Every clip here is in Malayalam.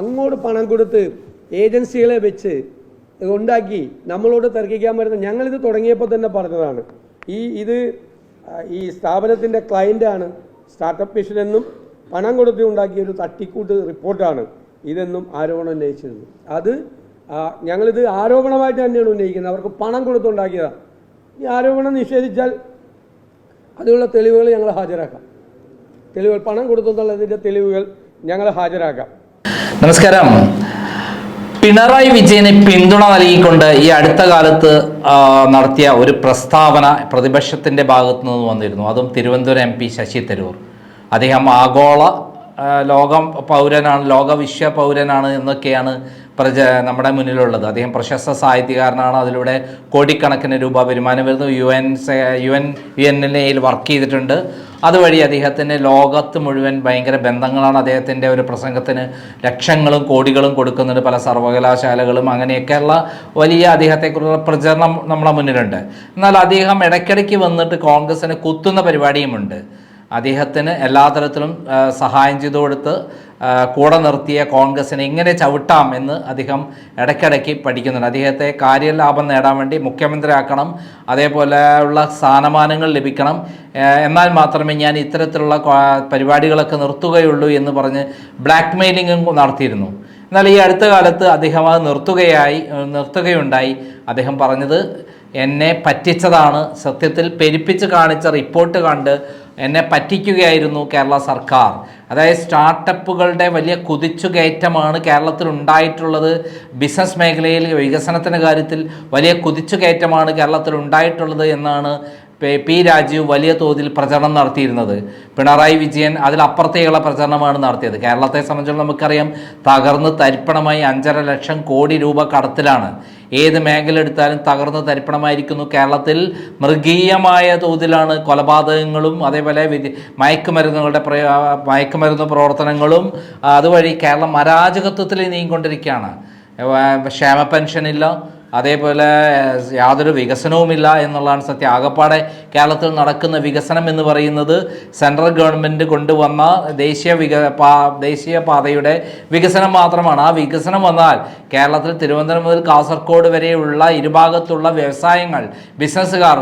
അങ്ങോട്ട് പണം കൊടുത്ത് ഏജൻസികളെ വെച്ച് ഉണ്ടാക്കി നമ്മളോട് തർക്കിക്കാൻ വരുന്ന ഞങ്ങളിത് തുടങ്ങിയപ്പോൾ തന്നെ പറഞ്ഞതാണ്. ഈ ഇത് ഈ സ്ഥാപനത്തിന്റെ ക്ലയന്റാണ് സ്റ്റാർട്ടപ്പ് മിഷൻ എന്നും പണം കൊടുത്ത് ഉണ്ടാക്കിയ ഒരു തട്ടിക്കൂട്ട് റിപ്പോർട്ടാണ്. ഇതെന്നും ആരോപണം ഉന്നയിച്ചിരുന്നു. അത് ഞങ്ങളിത് ആരോപണമായിട്ട് തന്നെയാണ് ഉന്നയിക്കുന്നത്. അവർക്ക് പണം കൊടുത്തുണ്ടാക്കിയതാണ് ഈ ആരോപണം നിഷേധിച്ചാൽ അതിനുള്ള തെളിവുകൾ ഞങ്ങൾ ഹാജരാക്കാം. തെളിവുകൾ പണം കൊടുത്തെന്നുള്ളതിന്റെ തെളിവുകൾ ഞങ്ങൾ ഹാജരാക്കാം. നമസ്കാരം. പിണറായി വിജയന് പിന്തുണ നൽകിക്കൊണ്ട് ഈ അടുത്ത കാലത്ത് നടത്തിയ ഒരു പ്രസ്താവന പ്രതിപക്ഷത്തിന്റെ ഭാഗത്തു നിന്ന് വന്നിരുന്നു. അതും തിരുവനന്തപുരം എം പി ശശി തരൂർ. അദ്ദേഹം ആഗോള ലോകം പൗരനാണ് ലോക വിശ്വ പൗരനാണ് എന്നൊക്കെയാണ് പ്രജ നമ്മുടെ മുന്നിലുള്ളത്. അദ്ദേഹം പ്രശസ്ത സാഹിത്യകാരനാണ്. അതിലൂടെ കോടിക്കണക്കിന് രൂപ വരുമാനം വരുന്നു. U N U N U N L എയിൽ വർക്ക് ചെയ്തിട്ടുണ്ട്. അതുവഴി അദ്ദേഹത്തിന് ലോകത്ത് മുഴുവൻ ഭയങ്കര ബന്ധങ്ങളാണ്. അദ്ദേഹത്തിന്റെ ഒരു പ്രസംഗത്തിന് ലക്ഷങ്ങളും കോടികളും കൊടുക്കുന്നുണ്ട്. പല സർവകലാശാലകളും അങ്ങനെയൊക്കെയുള്ള വലിയ അദ്ദേഹത്തെക്കുറിച്ചുള്ള പ്രചരണം നമ്മളെ മുന്നിലുണ്ട്. എന്നാൽ അദ്ദേഹം ഇടയ്ക്കിടയ്ക്ക് വന്നിട്ട് കോൺഗ്രസിന് കുത്തുന്ന പരിപാടിയുമുണ്ട്. അദ്ദേഹത്തിന് എല്ലാ തരത്തിലും സഹായം ചെയ്തു കൊടുത്ത് കൂടെ നിർത്തിയ കോൺഗ്രസിനെ എങ്ങനെ ചവിട്ടാം എന്ന് അദ്ദേഹം ഇടയ്ക്കിടയ്ക്ക് പഠിക്കുന്നുണ്ട്. അദ്ദേഹത്തെ കാര്യലാഭം നേടാൻ വേണ്ടി മുഖ്യമന്ത്രിയാക്കണം അതേപോലെ ഉള്ള സ്ഥാനമാനങ്ങൾ ലഭിക്കണം. എന്നാൽ മാത്രമേ ഞാൻ ഇത്തരത്തിലുള്ള പരിപാടികളൊക്കെ നിർത്തുകയുള്ളൂ എന്ന് പറഞ്ഞ് ബ്ലാക്ക് മെയിലിംഗും നടത്തിയിരുന്നു. എന്നാൽ ഈ അടുത്ത കാലത്ത് അദ്ദേഹം അത് നിർത്തുകയായി നിർത്തുകയുണ്ടായി. അദ്ദേഹം പറഞ്ഞത് എന്നെ പറ്റിച്ചതാണ് സത്യത്തിൽ പെരുപ്പിച്ച് കാണിച്ച റിപ്പോർട്ട് കണ്ട് എന്നെ പറ്റിക്കുകയായിരുന്നു കേരള സർക്കാർ. അതായത് സ്റ്റാർട്ടപ്പുകളുടെ വലിയ കുതിച്ചുകയറ്റമാണ് കേരളത്തിൽ ഉണ്ടായിട്ടുള്ളത് ബിസിനസ് മേഖലയിൽ വികസനത്തിന്റെ കാര്യത്തിൽ വലിയ കുതിച്ചുകയറ്റമാണ് കേരളത്തിൽ ഉണ്ടായിട്ടുള്ളത് എന്നാണ് പി- രാജീവ് വലിയ തോതിൽ പ്രചരണം നടത്തിയിരുന്നത്. പിണറായി വിജയൻ അതിലപ്പുറത്തേക്കുള്ള പ്രചരണമാണ് നടത്തിയത്. കേരളത്തെ സംബന്ധിച്ചിടത്തോളം നമുക്കറിയാം തകർന്ന് തരിപ്പണമായി അഞ്ചര ലക്ഷം കോടി രൂപ കടത്തിലാണ്. ഏത് മേഖല എടുത്താലും തകർന്ന് തരിപ്പണമായിരിക്കുന്നു കേരളത്തിൽ. മൃഗീയമായ തോതിലാണ് കൊലപാതകങ്ങളും അതേപോലെ മയക്കുമരുന്നുകളുടെ മയക്കുമരുന്ന് പ്രവർത്തനങ്ങളും അതുവഴി കേരളം അരാജകത്വത്തിൽ നീങ്ങിക്കൊണ്ടിരിക്കുകയാണ്. ക്ഷേമ പെൻഷനില്ല അതേപോലെ യാതൊരു വികസനവുമില്ല എന്നുള്ളതാണ് സത്യം. ആകപ്പാടെ കേരളത്തിൽ നടക്കുന്ന വികസനം എന്ന് പറയുന്നത് സെൻട്രൽ ഗവൺമെന്റ് കൊണ്ടുവന്ന ദേശീയ വിക ദേശീയ പാതയുടെ വികസനം മാത്രമാണ്. ആ വികസനം വന്നാൽ കേരളത്തിൽ തിരുവനന്തപുരം മുതൽ കാസർഗോഡ് വരെയുള്ള ഇരുഭാഗത്തുള്ള വ്യവസായങ്ങൾ ബിസിനസ്സുകാർ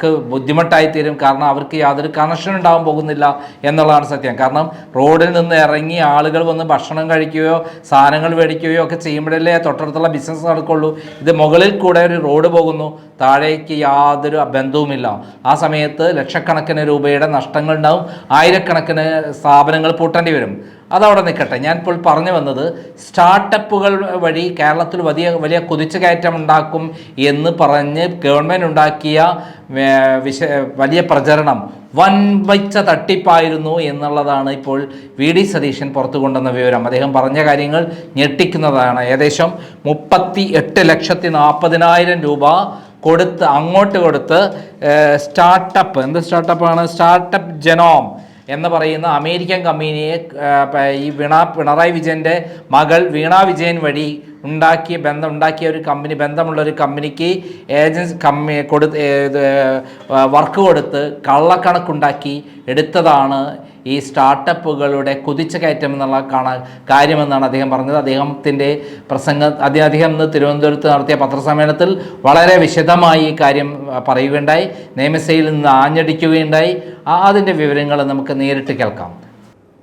ക്ക് ബുദ്ധിമുട്ടായിത്തീരും. കാരണം അവർക്ക് യാതൊരു കണക്ഷൻ ഉണ്ടാകാൻ പോകുന്നില്ല എന്നുള്ളതാണ് സത്യം. കാരണം റോഡിൽ നിന്ന് ഇറങ്ങി ആളുകൾ വന്ന് ഭക്ഷണം കഴിക്കുകയോ സാധനങ്ങൾ മേടിക്കുകയോ ഒക്കെ ചെയ്യുമ്പോഴല്ലേ തൊട്ടടുത്തുള്ള ബിസിനസ് നടക്കുള്ളൂ. ഇത് മുകളിൽ കൂടെ ഒരു റോഡ് പോകുന്നു. താഴേക്ക് യാതൊരു ബന്ധവുമില്ല. ആ സമയത്ത് ലക്ഷക്കണക്കിന് രൂപയുടെ നഷ്ടങ്ങൾ ഉണ്ടാവും ആയിരക്കണക്കിന് സ്ഥാപനങ്ങൾ പൂട്ടേണ്ടി വരും. അതവിടെ നിൽക്കട്ടെ. ഞാൻ ഇപ്പോൾ പറഞ്ഞു വന്നത് സ്റ്റാർട്ടപ്പുകൾ വഴി കേരളത്തിൽ വലിയ വലിയ കുതിച്ചു കുതിച്ചുകയറ്റം ഉണ്ടാക്കും എന്ന് പറഞ്ഞ് ഗവൺമെന്റ് ഉണ്ടാക്കിയ വിശ വലിയ പ്രചരണം വൻവച്ച തട്ടിപ്പായിരുന്നു എന്നുള്ളതാണ് ഇപ്പോൾ വി ഡി സതീശൻ പുറത്തു കൊണ്ടുവന്ന വിവരം. അദ്ദേഹം പറഞ്ഞ കാര്യങ്ങൾ ഞെട്ടിക്കുന്നതാണ്. ഏകദേശം മുപ്പത്തി എട്ട് ലക്ഷത്തി നാൽപ്പതിനായിരം രൂപ കൊടുത്ത് അങ്ങോട്ട് കൊടുത്ത് സ്റ്റാർട്ടപ്പ്. എന്ത് സ്റ്റാർട്ടപ്പാണ്? Startup genome. എന്ന് പറയുന്ന അമേരിക്കൻ കമ്പനിയെ ഈ വീണ പിണറായി വിജയന്റെ മകൾ വീണ വിജയൻ വഴി ഉണ്ടാക്കിയ ബന്ധം ഉണ്ടാക്കിയ ഒരു കമ്പനി ബന്ധമുള്ള ഒരു കമ്പനിക്ക് ഏജൻസ് കമ്പനി കൊടുത്ത് വർക്ക് കൊടുത്ത് കള്ളക്കണക്കുണ്ടാക്കി എടുത്തതാണ് ഈ സ്റ്റാർട്ടപ്പുകളുടെ കുതിച്ചുകയറ്റം എന്നുള്ള കാണാൻ കാര്യമെന്നാണ് അദ്ദേഹം പറഞ്ഞത്. അദ്ദേഹത്തിന്റെ പ്രസംഗ അദ്ദേഹം ഇന്ന് തിരുവനന്തപുരത്ത് നടത്തിയ പത്രസമ്മേളനത്തിൽ വളരെ വിശദമായി ഈ കാര്യം പറയുകയുണ്ടായി. നിയമസഭയിൽ നിന്ന് ആഞ്ഞടിക്കുകയുണ്ടായി. അതിന്റെ വിവരങ്ങൾ നമുക്ക് നേരിട്ട് കേൾക്കാം.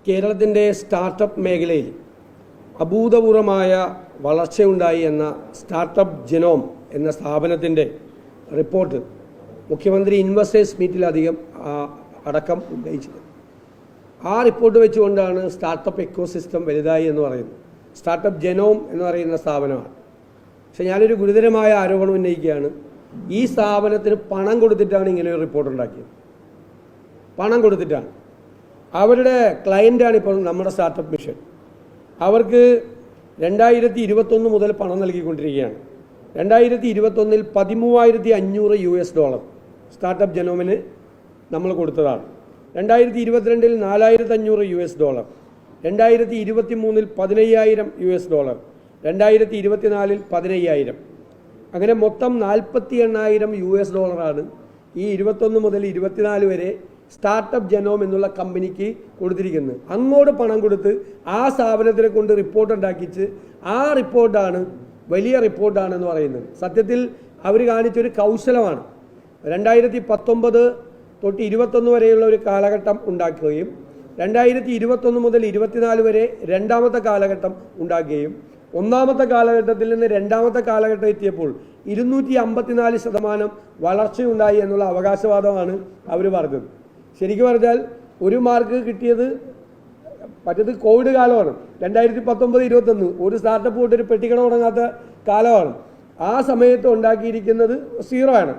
കേരളത്തിന്റെ സ്റ്റാർട്ടപ്പ് മേഖലയിൽ അഭൂതപൂർവമായ വളർച്ചയുണ്ടായി എന്ന സ്റ്റാർട്ടപ്പ് ജനോം എന്ന സ്ഥാപനത്തിന്റെ റിപ്പോർട്ട് മുഖ്യമന്ത്രി ഇൻവെസ്റ്റേഴ്സ് മീറ്റിലധികം അടക്കം ഉന്നയിച്ചത് ആ റിപ്പോർട്ട് വെച്ചുകൊണ്ടാണ് സ്റ്റാർട്ടപ്പ് എക്കോസിസ്റ്റം വലുതായി എന്ന് പറയുന്നത്. സ്റ്റാർട്ടപ്പ് ജനോം എന്ന് പറയുന്ന സ്ഥാപനമാണ്. പക്ഷെ ഞാനൊരു ഗുരുതരമായ ആരോപണം ഉന്നയിക്കുകയാണ്. ഈ സ്ഥാപനത്തിന് പണം കൊടുത്തിട്ടാണ് ഇങ്ങനെ ഒരു റിപ്പോർട്ട് ഉണ്ടാക്കിയത്. പണം കൊടുത്തിട്ടാണ്. അവരുടെ ക്ലയന്റാണ് ഇപ്പോൾ നമ്മുടെ സ്റ്റാർട്ടപ്പ് മിഷൻ അവർക്ക് രണ്ടായിരത്തി ഇരുപത്തൊന്ന് മുതൽ പണം നൽകിക്കൊണ്ടിരിക്കുകയാണ്. രണ്ടായിരത്തി ഇരുപത്തൊന്നിൽ പതിമൂവായിരത്തി അഞ്ഞൂറ് യു എസ് ഡോളർ സ്റ്റാർട്ടപ്പ് ജനോമിന് നമ്മൾ കൊടുത്തതാണ്. രണ്ടായിരത്തി ഇരുപത്തിരണ്ടിൽ നാലായിരത്തി അഞ്ഞൂറ് യു എസ് ഡോളർ. രണ്ടായിരത്തി ഇരുപത്തി മൂന്നിൽ പതിനയ്യായിരം യു എസ് ഡോളർ. രണ്ടായിരത്തി ഇരുപത്തിനാലിൽ പതിനയ്യായിരം. അങ്ങനെ മൊത്തം നാൽപ്പത്തി എണ്ണായിരം യു എസ് ഡോളറാണ് ഈ ഇരുപത്തൊന്ന് മുതൽ ഇരുപത്തിനാല് വരെ സ്റ്റാർട്ടപ്പ് ജനോം എന്നുള്ള കമ്പനിക്ക് കൊടുത്തിരിക്കുന്നത്. അങ്ങോട്ട് പണം കൊടുത്ത് ആ സ്ഥാപനത്തിനെ കൊണ്ട് റിപ്പോർട്ട് ഉണ്ടാക്കിച്ച് ആ റിപ്പോർട്ടാണ് വലിയ റിപ്പോർട്ടാണെന്ന് പറയുന്നത്. സത്യത്തിൽ അവർ കാണിച്ചൊരു കൗശലമാണ്. രണ്ടായിരത്തി പത്തൊമ്പത് തൊട്ട് ഇരുപത്തൊന്ന് വരെയുള്ള ഒരു കാലഘട്ടം ഉണ്ടാക്കുകയും രണ്ടായിരത്തി ഇരുപത്തൊന്ന് മുതൽ ഇരുപത്തിനാല് വരെ രണ്ടാമത്തെ കാലഘട്ടം ഉണ്ടാക്കുകയും ഒന്നാമത്തെ കാലഘട്ടത്തിൽ നിന്ന് രണ്ടാമത്തെ കാലഘട്ടം എത്തിയപ്പോൾ ഇരുന്നൂറ്റി അമ്പത്തിനാല് ശതമാനം വളർച്ചയുണ്ടായി എന്നുള്ള അവകാശവാദമാണ് അവർ പറഞ്ഞത്. ശരിക്കും പറഞ്ഞാൽ ഒരു മാർക്ക് കിട്ടിയത് മറ്റത് കോവിഡ് കാലമാണ്. രണ്ടായിരത്തി പത്തൊമ്പത് ഇരുപത്തൊന്ന് ഒരു സ്റ്റാർട്ടപ്പ് തൊട്ട് ഒരു പെട്ടിക്കട തുടങ്ങാത്ത കാലമാണ്. ആ സമയത്ത് ഉണ്ടാക്കിയിരിക്കുന്നത് സീറോ ആണ്.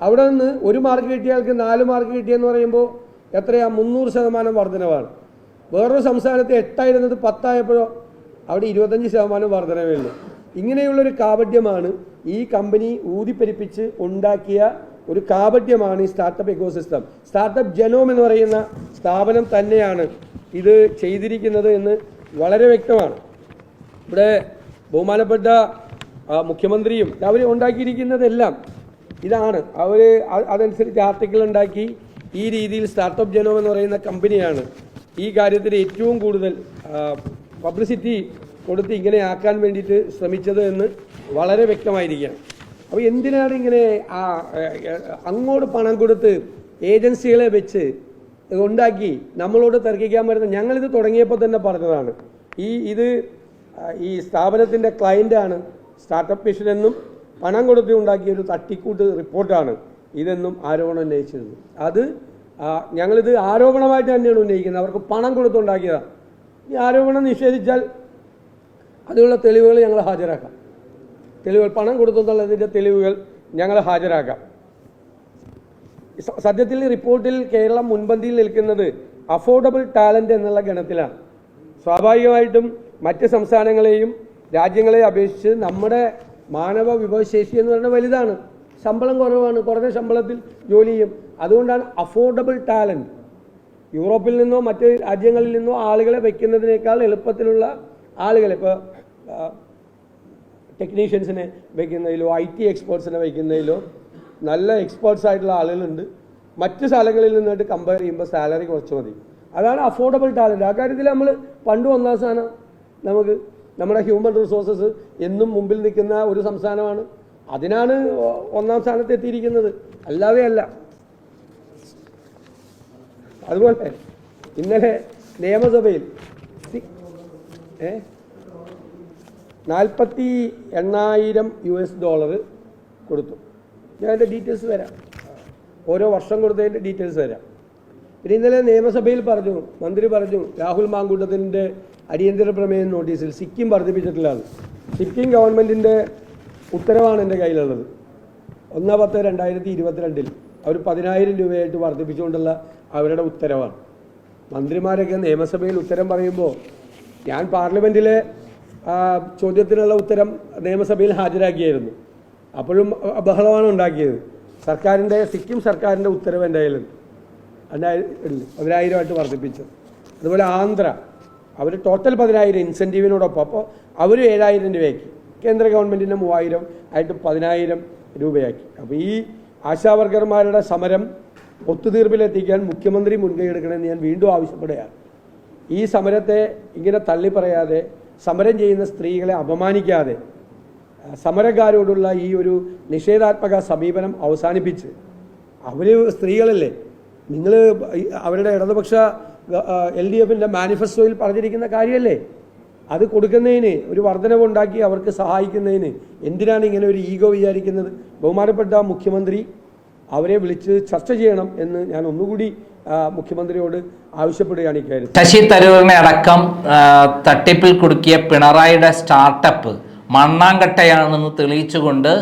അവിടെ നിന്ന് ഒരു മാർക്ക് കിട്ടിയയാൾക്ക് നാല് മാർക്ക് കിട്ടിയെന്ന് പറയുമ്പോൾ എത്രയാ? മുന്നൂറ് ശതമാനം വർധനവാണ്. വേറൊരു സംസ്ഥാനത്ത് എട്ടായിരുന്നത് പത്തായപ്പോഴോ അവിടെ ഇരുപത്തഞ്ച് ശതമാനം വർധനവേ ഉള്ളൂ. ഇങ്ങനെയുള്ളൊരു കാപഡ്യമാണ് ഈ കമ്പനി ഊതിപ്പെരിപ്പിച്ച് ഉണ്ടാക്കിയ ഒരു കാപഡ്യമാണ് ഈ സ്റ്റാർട്ടപ്പ് എക്കോസിസ്റ്റം സ്റ്റാർട്ടപ്പ് ജനോം എന്ന് പറയുന്ന സ്ഥാപനം തന്നെയാണ് ഇത് ചെയ്തിരിക്കുന്നത് എന്ന് വളരെ വ്യക്തമാണ്. ഇവിടെ ബഹുമാനപ്പെട്ട മുഖ്യമന്ത്രിയും അവർ ഉണ്ടാക്കിയിരിക്കുന്നതെല്ലാം ഇതാണ്. അവർ അതനുസരിച്ച് ആർട്ടിക്കിൾ ഉണ്ടാക്കി ഈ രീതിയിൽ സ്റ്റാർട്ടപ്പ് ജനോ എന്ന് പറയുന്ന കമ്പനിയാണ് ഈ കാര്യത്തിൽ ഏറ്റവും കൂടുതൽ പബ്ലിസിറ്റി കൊടുത്ത് ഇങ്ങനെ ആക്കാൻ വേണ്ടിയിട്ട് ശ്രമിച്ചത് എന്ന് വളരെ വ്യക്തമായിരിക്കുകയാണ്. അപ്പോൾ എന്തിനാണ് ഇങ്ങനെ ആ അങ്ങോട്ട് പണം കൊടുത്ത് ഏജൻസികളെ വെച്ച് ഉണ്ടാക്കി നമ്മളോട് തർക്കിക്കാൻ വരുന്ന ഞങ്ങളിത് തുടങ്ങിയപ്പോൾ തന്നെ പറഞ്ഞതാണ്. ഈ ഇത് ഈ സ്ഥാപനത്തിന്റെ ക്ലയന്റാണ് സ്റ്റാർട്ടപ്പ് മിഷൻ എന്നും പണം കൊടുത്ത് ഉണ്ടാക്കിയ ഒരു തട്ടിക്കൂട്ട് റിപ്പോർട്ടാണ് ഇതെന്നും ആരോപണം ഉന്നയിച്ചിരുന്നു. അത് ഞങ്ങളിത് ആരോപണമായിട്ട് തന്നെയാണ് ഉന്നയിക്കുന്നത്. അവർക്ക് പണം കൊടുത്തുണ്ടാക്കിയതാണ്. ഈ ആരോപണം നിഷേധിച്ചാൽ അതിനുള്ള തെളിവുകൾ ഞങ്ങൾ ഹാജരാക്കാം. തെളിവുകൾ പണം കൊടുത്തെന്നുള്ളതിന്റെ തെളിവുകൾ ഞങ്ങൾ ഹാജരാക്കാം. സത്യത്തിൽ റിപ്പോർട്ടിൽ കേരളം മുൻപന്തിയിൽ നിൽക്കുന്നത് അഫോർഡബിൾ ടാലന്റ് എന്നുള്ള ഗണത്തിലാണ്. സ്വാഭാവികമായിട്ടും മറ്റ് സംസ്ഥാനങ്ങളെയും രാജ്യങ്ങളെ അപേക്ഷിച്ച് നമ്മുടെ മാനവ വിഭവശേഷി എന്ന് പറയുന്നത് വലുതാണ്. ശമ്പളം കുറവാണ്. കുറഞ്ഞ ശമ്പളത്തിൽ ജോലി ചെയ്യും. അതുകൊണ്ടാണ് അഫോർഡബിൾ ടാലന്റ് യൂറോപ്പിൽ നിന്നോ മറ്റ് രാജ്യങ്ങളിൽ നിന്നോ ആളുകളെ വയ്ക്കുന്നതിനേക്കാൾ എളുപ്പത്തിലുള്ള ആളുകളെ ഇപ്പോൾ ടെക്നീഷ്യൻസിനെ വയ്ക്കുന്നതിലോ ഐ ടി എക്സ്പേർട്സിനെ വയ്ക്കുന്നതിലോ നല്ല എക്സ്പേർട്സ് ആയിട്ടുള്ള ആളുകളുണ്ട്. മറ്റ് സ്ഥലങ്ങളിൽ നിന്നായിട്ട് കമ്പയർ ചെയ്യുമ്പോൾ സാലറി കുറച്ച് മതി. അതാണ് അഫോർഡബിൾ ടാലന്റ് ആ കാര്യത്തിൽ നമ്മൾ പണ്ട് ഒന്നാം സ്ഥാനം നമുക്ക് നമ്മുടെ ഹ്യൂമൻ റിസോഴ്സസ് എന്നും മുമ്പിൽ നിൽക്കുന്ന ഒരു സംസ്ഥാനമാണ്. അതിനാണ് ഒന്നാം സ്ഥാനത്ത് എത്തിയിരിക്കുന്നത്. അല്ലാതെ അല്ല. അതുപോലെ ഇന്നലെ നിയമസഭയിൽ നാൽപ്പത്തി എണ്ണായിരം യു എസ് ഡോളർ കൊടുത്തു. ഞാൻ അതിന്റെ ഡീറ്റെയിൽസ് തരാം ഓരോ വർഷം കൊടുത്തതിന്റെ ഡീറ്റെയിൽസ് തരാം പിന്നെ ഇന്നലെ നിയമസഭയിൽ പറഞ്ഞു മന്ത്രി പറഞ്ഞു രാഹുൽ മാങ്കൂട്ടത്തിന്റെ അടിയന്തര പ്രമേയ നോട്ടീസിൽ സിക്കിം വർദ്ധിപ്പിച്ചിട്ടുള്ളതാണ്. സിക്കിം ഗവൺമെന്റിന്റെ ഉത്തരവാണ് എന്റെ കയ്യിലുള്ളത്. ഒന്ന് പത്ത് രണ്ടായിരത്തി ഇരുപത്തിരണ്ടിൽ അവർ പതിനായിരം രൂപയായിട്ട് വർദ്ധിപ്പിച്ചുകൊണ്ടുള്ള അവരുടെ ഉത്തരവാണ്. മന്ത്രിമാരൊക്കെ നിയമസഭയിൽ ഉത്തരം പറയുമ്പോൾ ഞാൻ പാർലമെന്റിലെ ചോദ്യത്തിനുള്ള ഉത്തരം നിയമസഭയിൽ ഹാജരാക്കിയായിരുന്നു. അപ്പോഴും ബഹളമാണ് ഉണ്ടാക്കിയത്. സർക്കാരിന്റെ സിക്കിം സർക്കാരിന്റെ ഉത്തരവ് എന്റെ കയ്യിലുണ്ട്. രണ്ടായിരം പതിനായിരമായിട്ട് വർദ്ധിപ്പിച്ചത്. അതുപോലെ ആന്ധ്ര അവർ ടോട്ടൽ പതിനായിരം ഇൻസെന്റീവിനോടൊപ്പം അപ്പോൾ അവർ ഏഴായിരം രൂപയാക്കി. കേന്ദ്ര ഗവൺമെന്റിന്റെ മൂവായിരം ആയിട്ട് പതിനായിരം രൂപയാക്കി. അപ്പോൾ ഈ ആശാവർക്കർമാരുടെ സമരം ഒത്തുതീർപ്പിലെത്തിക്കാൻ മുഖ്യമന്ത്രി മുൻകൈ എടുക്കണമെന്ന് ഞാൻ വീണ്ടും ആവശ്യപ്പെടുകയാണ്. ഈ സമരത്തെ ഇങ്ങനെ തള്ളി പറയാതെ സമരം ചെയ്യുന്ന സ്ത്രീകളെ അപമാനിക്കാതെ സമരക്കാരോടുള്ള ഈ ഒരു നിഷേധാത്മക സമീപനം അവസാനിപ്പിച്ച് അവർ സ്ത്രീകളല്ലേ? നിങ്ങൾ അവരുടെ ഇടതുപക്ഷ എൽ ഡി എഫിന്റെ മാനിഫെസ്റ്റോയിൽ പറഞ്ഞിരിക്കുന്ന കാര്യമല്ലേ? അത് കൊടുക്കുന്നതിന് ഒരു വർധനവുണ്ടാക്കി അവർക്ക് സഹായിക്കുന്നതിന് എന്തിനാണ് ഇങ്ങനെ ഒരു ഈഗോ വിചാരിക്കുന്നത്? ബഹുമാനപ്പെട്ട മുഖ്യമന്ത്രി അവരെ വിളിച്ച് ചർച്ച ചെയ്യണം എന്ന് ഞാൻ ഒന്നുകൂടി മുഖ്യമന്ത്രിയോട് ആവശ്യപ്പെടുകയാണ് ഇക്കാര്യം ശശി തരൂരിനെ അടക്കം തട്ടിപ്പിൽ കുടുക്കിയ പിണറായിയുടെ സ്റ്റാർട്ടപ്പ് മണ്ണാങ്കട്ടയാണെന്ന് തെളിയിച്ചുകൊണ്ട്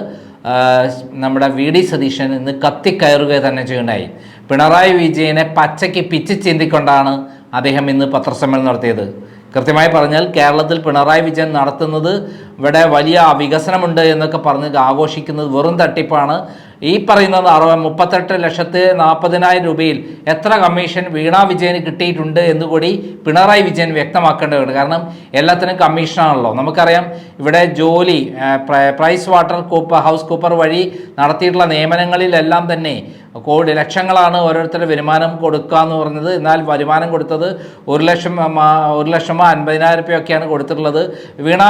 നമ്മുടെ വി ഡി സതീശൻ ഇന്ന് കത്തിക്കയറുക തന്നെ ചെയ്യുണ്ടായി പിണറായി വിജയനെ പച്ചയ്ക്ക് പിച്ച് ചിന്തിക്കൊണ്ടാണ് അദ്ദേഹം ഇന്ന് പത്രസമ്മേളനം നടത്തിയത്. കൃത്യമായി പറഞ്ഞാൽ കേരളത്തിൽ പിണറായി വിജയൻ നടത്തുന്നത് ഇവിടെ വലിയ വികസനമുണ്ട് എന്നൊക്കെ പറഞ്ഞ് ആഘോഷിക്കുന്നത് വെറും തട്ടിപ്പാണ്. ഈ പറയുന്നത് അറുപ മുപ്പത്തെട്ട് ലക്ഷത്തി നാൽപ്പതിനായിരം രൂപയിൽ എത്ര കമ്മീഷൻ വീണ വിജയന് കിട്ടിയിട്ടുണ്ട് എന്നുകൂടി പിണറായി വിജയൻ വ്യക്തമാക്കേണ്ടതുണ്ട്. കാരണം എല്ലാത്തിനും കമ്മീഷനാണല്ലോ. നമുക്കറിയാം ഇവിടെ ജോലി Price Water Cooper House Cooper വഴി നടത്തിയിട്ടുള്ള നിയമനങ്ങളിലെല്ലാം തന്നെ കോടി ലക്ഷങ്ങളാണ് ഓരോരുത്തരുടെ വരുമാനം കൊടുക്കുക എന്ന് പറഞ്ഞത്. എന്നാൽ വരുമാനം കൊടുത്തത് ഒരു ലക്ഷം ഒരു ലക്ഷമോ അൻപതിനായിരം രൂപയൊക്കെയാണ് കൊടുത്തിട്ടുള്ളത്. വീണ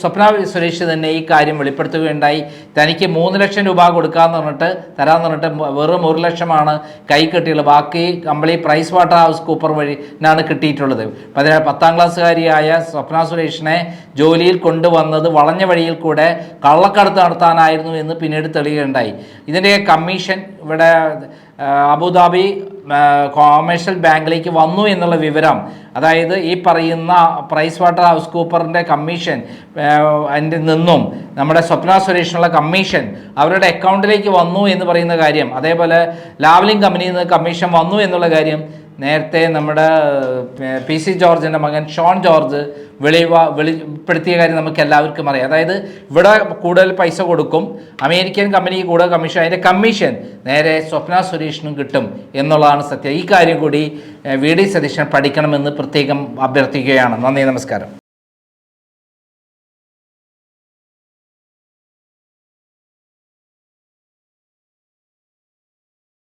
സ്വപ്ന സുരേഷ് തന്നെ ഈ കാര്യം വെളിപ്പെടുത്തുകയുണ്ടായി. തനിക്ക് മൂന്ന് ലക്ഷം രൂപ കൊടുക്കാമെന്ന് പറഞ്ഞിട്ട് തരാമെന്ന് പറഞ്ഞിട്ട് വെറും ഒരു ലക്ഷമാണ് കൈ കിട്ടിയുള്ളത് ബാക്കി കമ്പളി പ്രൈസ് വാട്ടർ ഹൗസ് കൂപ്പർ വഴി ആണ് കിട്ടിയിട്ടുള്ളത്. പതിനാ പത്താം ക്ലാസ്സുകാരിയായ സ്വപ്ന സുരേഷിനെ ജോലിയിൽ കൊണ്ടുവന്നത് വളഞ്ഞ വഴിയിൽ കൂടെ കള്ളക്കടത്ത് നടത്താനായിരുന്നു എന്ന് പിന്നീട് തെളിയുകയുണ്ടായി. ഇതിന്റെ കമ്മീഷൻ ഇവിടെ അബുദാബി കൊമേഴ്ഷ്യൽ ബാങ്കിലേക്ക് വന്നു എന്നുള്ള വിവരം. അതായത് ഈ പറയുന്ന പ്രൈസ് വാട്ടർ ഹൗസ് കൂപ്പറിന്റെ കമ്മീഷൻ അതിന്റെ നിന്നും നമ്മുടെ സ്വപ്ന സുരേഷിനുള്ള കമ്മീഷൻ അവരുടെ അക്കൗണ്ടിലേക്ക് വന്നു എന്ന് പറയുന്ന കാര്യം. അതേപോലെ ലാവലിംഗ് കമ്പനിയിൽ നിന്ന് കമ്മീഷൻ വന്നു എന്നുള്ള കാര്യം. നേരത്തെ നമ്മുടെ പി സി ജോർജിന്റെ മകൻ ഷോൺ ജോർജ് വെളിവ വെളിപ്പെടുത്തിയ കാര്യം നമുക്ക് എല്ലാവർക്കും അറിയാം. അതായത് ഇവിടെ കൂടുതൽ പൈസ കൊടുക്കും അമേരിക്കൻ കമ്പനിക്ക് കൂടുതൽ കമ്മീഷൻ അതിന്റെ കമ്മീഷൻ നേരെ സ്വപ്ന സുരേഷിനും കിട്ടും എന്നുള്ളതാണ് സത്യം. ഈ കാര്യം കൂടി വി ഡി സതീശൻ പഠിക്കണമെന്ന് പ്രത്യേകം അഭ്യർത്ഥിക്കുകയാണ്. നന്ദി നമസ്കാരം.